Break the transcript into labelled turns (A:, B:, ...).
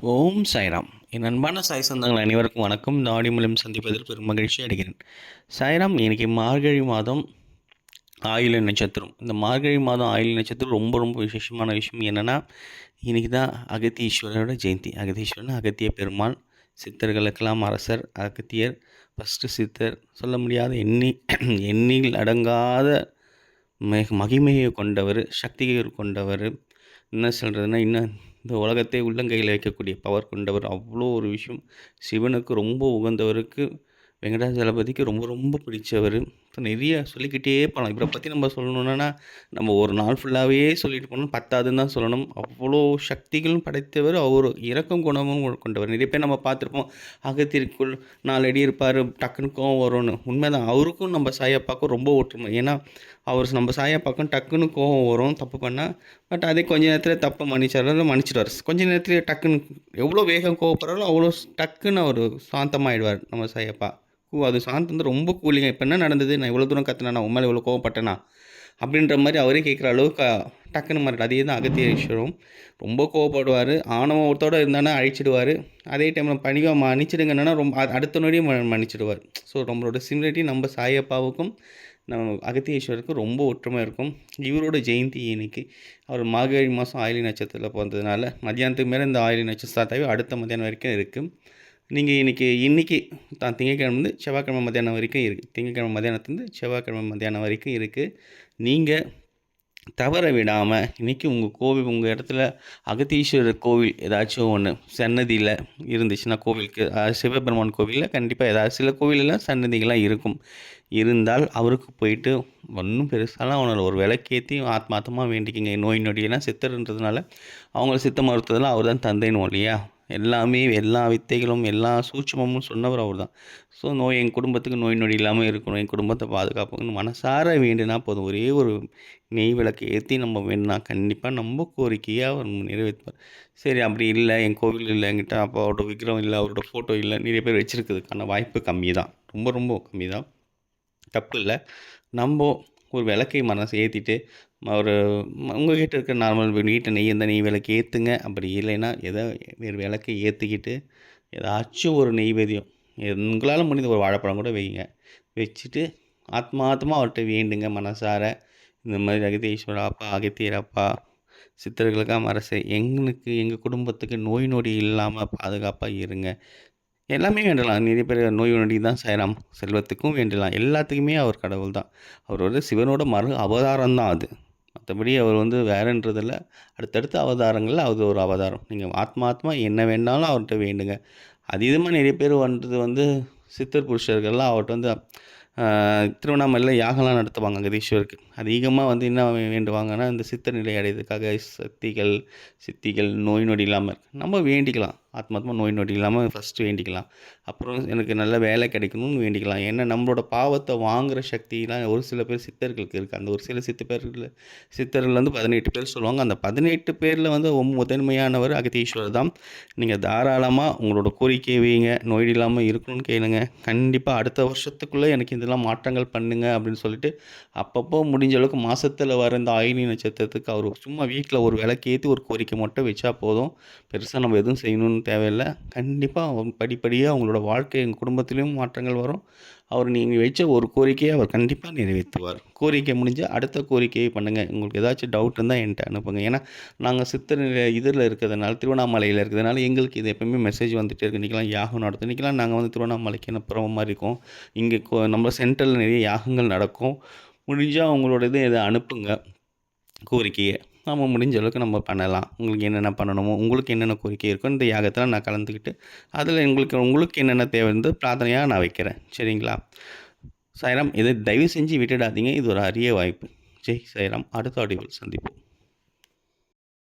A: ஓம் சாய்ராம். என் அன்பான சாய் சொந்தங்கள் அனைவருக்கும் வணக்கம். இந்த ஆடி மூலம் சந்திப்பதில் பெரும் மகிழ்ச்சி அடைகிறேன். சாய்ராம் இன்றைக்கி மார்கழி மாதம் ஆயுள நட்சத்திரம். இந்த மார்கழி மாதம் ஆயுள நட்சத்திரம் ரொம்ப ரொம்ப விசேஷமான விஷயம் என்னென்னா இன்றைக்கி தான் அகத்தீஸ்வரரோட ஜெயந்தி. அகத்தீஸ்வரன் அகத்திய பெருமாள் சித்தர்களுக்கெல்லாம் அரசர் அகத்தியர் ஃபஸ்ட்டு சித்தர். சொல்ல முடியாத எண்ணி எண்ணில் அடங்காத மிக மகிமையை கொண்டவர் சக்தியை கொண்டவர் என்ன சொல்கிறதுனா இன்னும் இந்த உலகத்தை உள்ளங்கையில் வைக்கக்கூடிய பவர் கொண்டவர் அவ்வளோ ஒரு விஷயம். சிவனுக்கு ரொம்ப உகந்தவருக்கு வெங்கடாஜலபதிக்கு ரொம்ப ரொம்ப பிடிச்சவர். ஸோ நிறைய சொல்லிக்கிட்டே போகலாம். இவரை பற்றி நம்ம சொல்லணுன்னா நம்ம ஒரு நாள் ஃபுல்லாகவே சொல்லிட்டு போனோம் பத்தாதுன்னு தான் சொல்லணும். அவ்வளோ சக்திகளும் படைத்தவர் அவர். இறக்கம் குணமும் கொண்டவர். நிறைய பேர் நம்ம பார்த்துருப்போம். அகத்திற்குள் நாலடி இருப்பார் டக்குன்னு கோவம் வரும்னு. உண்மைதான். அவருக்கும் நம்ம சாயப்பாக்கும் ரொம்ப ஒற்றுமை. ஏன்னா அவர் நம்ம சாயப்பாக்கும் டக்குன்னு கோவம் வரும் தப்பு பண்ணால் பட் அதே கொஞ்ச நேரத்தில் தப்பு மன்னிச்சாரு மன்னிச்சிடுவார். கொஞ்ச நேரத்தில் டக்குன்னு எவ்வளோ வேகம் கோவப்படுறாரோ அவ்வளோ டக்குன்னு அவர் சாந்தமாகிடுவார் நம்ம சாயப்பா. அது சாந்தம் வந்து ரொம்ப கூலிங்க இப்போ என்ன நடந்தது? நான் இவ்வளோ தூரம் கத்துனா உண்மையில இவ்வளோ கோவப்பட்டேனா? அப்படின்ற மாதிரி அவரே கேட்குற அளவுக்கு டக்குன்னு மாறிட்டு அதே தான் அகத்திய ஈஸ்வரம் ரொம்ப கோவப்படுவார். ஆணவத்தோடு இருந்தானா அழிச்சிடுவார். அதே டைமில் பணிவாக மன்னிச்சிடுங்கன்னா ரொம்ப அடுத்த நொடியும் மன்னிச்சிடுவார். ஸோ நம்மளோட சிமிலிட்டி நம்ம சாயப்பாவுக்கும் நம்ம அகத்தியேஸ்வருக்கும் ரொம்ப ஒற்றுமை இருக்கும். இவரோட ஜெயந்தி இன்னைக்கு அவர் மார்கழி மாதம் ஆயிலி நட்சத்திரத்தில் பிறந்ததுனால மதியானத்துக்கு மேலே இந்த ஆயிலி நட்சத்திரத்தாவே அடுத்த மதியானம் வரைக்கும் இருக்குது நீங்கள் இன்றைக்கி இன்றைக்கி தான் திங்கக்கிழமை வந்து செவ்வாய்க்கிழமை மத்தியானம் வரைக்கும் இருக்குது திங்கக்கிழமை மத்தியானத்துலேருந்து செவ்வாய்க்கிழமை மத்தியானம் வரைக்கும் இருக்குது நீங்கள் தவற விடாமல் இன்றைக்கி உங்கள் கோவில் உங்கள் இடத்துல அகத்தீஸ்வரர் கோவில் ஏதாச்சும் ஒன்று சன்னதியில் இருந்துச்சுன்னா கோவிலுக்கு சிவபெருமான் கோவிலில் கண்டிப்பாக ஏதாவது சில கோவிலெல்லாம் சன்னதிகள்லாம் இருக்கும். இருந்தால் அவருக்கு போயிட்டு ஒன்றும் பெருசாலாம் அவனோட ஒரு விளக்கேற்றி ஆத்மாத்தமாக வேண்டிக்கிங்க. நோய் நொடியெல்லாம் சித்தர்ன்றதுனால அவங்கள சித்த மருத்துவத்தில் அவர் தான் தந்தைன்னு இல்லையா? எல்லாமே எல்லா வித்தைகளும் எல்லா சூட்சமும் சொன்னவர் அவர் தான் ஸோ நோய் என் குடும்பத்துக்கு நோய் நொடி இல்லாமல் இருக்கணும் என் குடும்பத்தை பாதுகாப்புன்னு மனசார வேண்டினா போதும். ஒரே ஒரு நெய் விளக்கு ஏற்றி நம்ம வேணுனா கண்டிப்பாக நம்ம கோரிக்கையாக அவர் நிறைவேற்றுவார் சரி அப்படி இல்லை என் கோவில் இல்லை என்கிட்ட அப்போ அவரோட விக்கிரம் இல்லை அவரோட ஃபோட்டோ இல்லை நிறைய பேர் வச்சுருக்கிறதுக்கான வாய்ப்பு கம்மி தான் ரொம்ப ரொம்ப கம்மி தான் தப்பு இல்லை. நம்ம ஒரு விளக்கை மனசு ஏற்றிட்டு ஒரு உங்கள்கிட்ட இருக்க நார்மல் வீட்டை நெய் இருந்தால் நெய் விளக்கு ஏற்றுங்க அப்படி இல்லைன்னா எதோ வேறு விளக்கை ஏற்றிக்கிட்டு ஏதாச்சும் ஒரு நெய்வேதியம் உங்களால் முடிந்த ஒரு வாழைப்பழம் கூட வைங்க. வச்சுட்டு ஆத்மாத்மா அவர்கிட்ட வேண்டுங்க மனசார. இந்த மாதிரி அகதீஸ்வரா அப்பா அகத்தியரப்பா சித்தர்களுக்காக அரசு எங்களுக்கு எங்கள் குடும்பத்துக்கு நோய் நொடி இல்லாமல் பாதுகாப்பாக இருங்க. எல்லாமே வேண்டலாம். நிறைய பேர் நோய் நொடி தான் செய்யலாம் செல்வத்துக்கும் வேண்டலாம். எல்லாத்துக்குமே அவர் கடவுள் தான். அவர் வந்து சிவனோட மறு அவதாரம் தான் அது. மற்றபடி அவர் வந்து வேறன்றதில்ல. அடுத்தடுத்த அவதாரங்களில் அது ஒரு அவதாரம். நீங்கள் ஆத்மாத்மா என்ன வேணாலும் அவர்கிட்ட வேண்டுங்க. அதீதமாக நிறைய பேர் வந்துட்டு வந்து சித்தர் புருஷர்கள்லாம் அவர்கிட்ட வந்து திருவண்ணாமலையில் யாகலாம் நடத்துவாங்க கதீஸ்வருக்கு அதிகமாக வந்து என்ன வேண்டுவாங்கன்னா இந்த சித்தர் நிலை அடையிறதுக்காக சக்திகள் சித்திகள் நோய் நொடி இல்லாமல் இருக்குது நம்ம வேண்டிக்கலாம். ஆத்மாத்மா நோய் நொடி இல்லாமல் ஃபஸ்ட்டு வேண்டிக்கலாம். அப்புறம் எனக்கு நல்ல வேலை கிடைக்கணும்னு வேண்டிக்கலாம். ஏன்னா நம்மளோட பாவத்தை வாங்குகிற சக்திலாம் ஒரு சில பேர் சித்தர்களுக்கு இருக்குது அந்த ஒரு சில சித்த பேர்களில் சித்தர்கள் வந்து பதினெட்டு பேர் சொல்லுவாங்க. அந்த பதினெட்டு பேரில் வந்து ரொம்ப முதன்மையானவர் அகதீஸ்வரர் தான். நீங்கள் தாராளமாக உங்களோட கோரிக்கை வைங்க நோய் இல்லாமல் இருக்கணும்னு கேளுங்க. கண்டிப்பாக அடுத்த வருஷத்துக்குள்ளே எனக்கு இதெல்லாம் மாற்றங்கள் பண்ணுங்க அப்படின்னு சொல்லிட்டு அப்பப்போ முடிஞ்ச அளவுக்கு மாதத்தில் வர இந்த ஆயினி நட்சத்திரத்துக்கு அவர் சும்மா வீட்டில் ஒரு விளக்கேற்றி ஒரு கோரிக்கை மட்டும் வச்சா போதும். பெருசாக நம்ம எதுவும் செய்யணும்னு தேவையில்லை. கண்டிப்பாக படிப்படியாக அவங்களோட வாழ்க்கை எங்கள் குடும்பத்திலையும் மாற்றங்கள் வரும். அவர் நீங்கள் வச்ச ஒரு கோரிக்கையை அவர் கண்டிப்பாக நிறைவேற்றுவார். கோரிக்கை முடிஞ்சு அடுத்த கோரிக்கையை பண்ணுங்கள் உங்களுக்கு ஏதாச்சும் டவுட் இருந்தால் என்கிட்ட அனுப்புங்க. ஏன்னா நாங்கள் சித்தர் இதில் இருக்கிறதுனால திருவண்ணாமலையில் இருக்கிறதுனால எங்களுக்கு இது எப்பவுமே மெசேஜ் வந்துட்டே இருக்கு. இன்றைக்கெல்லாம் யாகம் நடத்தும் இன்றைக்கெல்லாம் நாங்கள் வந்து திருவண்ணாமலைக்கு அனுப்புகிற மாதிரி இருக்கோம். இங்கே கோ- நம்ம சென்டரில் நிறைய யாகங்கள் நடக்கும். முடிஞ்சால் அவங்களோட இது இதை அனுப்புங்க. கோரிக்கையை நம்ம முடிஞ்ச அளவுக்கு நம்ம பண்ணலாம். உங்களுக்கு என்னென்ன பண்ணணுமோ உங்களுக்கு என்னென்ன கோரிக்கை இருக்கோ இந்த யாகத்தில் நான் கலந்துக்கிட்டு அதில் உங்களுக்கு உங்களுக்கு என்னென்ன தேவை இருந்து பிரார்த்தனையாக நான் வைக்கிறேன். சரிங்களா? சாய்ராம் இதை தயவு செஞ்சு விட்டுடாதீங்க. இது ஒரு அரிய வாய்ப்பு. ஜெய் சாய்ராம். அடுத்த அடிவில் சந்திப்போம்.